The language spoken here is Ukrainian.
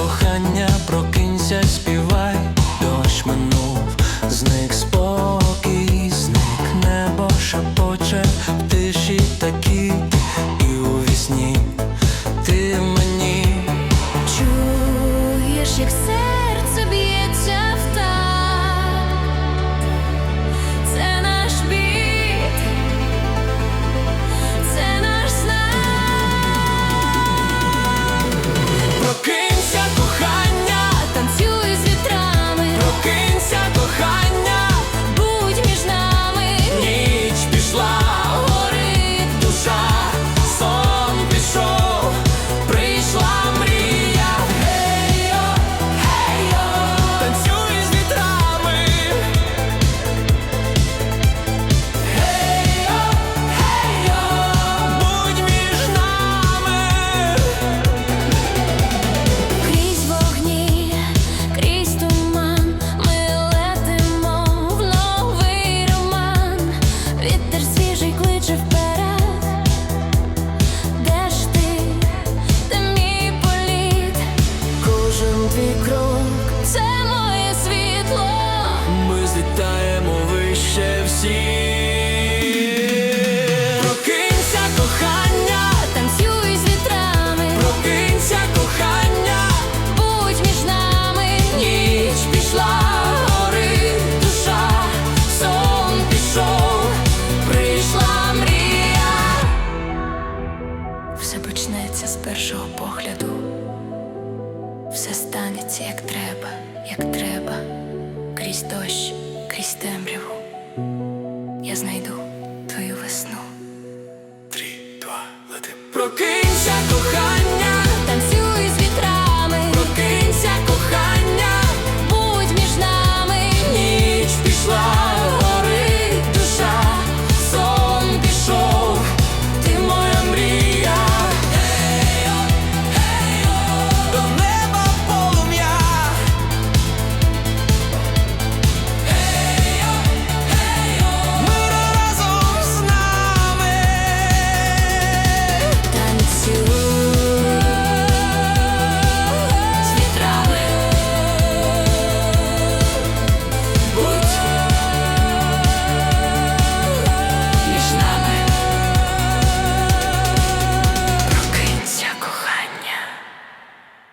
кохання, прокинься, Кожен твій серці, як треба, як треба, крізь дощ, крізь темряву. Я знайду твою весну. Три, два, лети. Прокинься, кохай.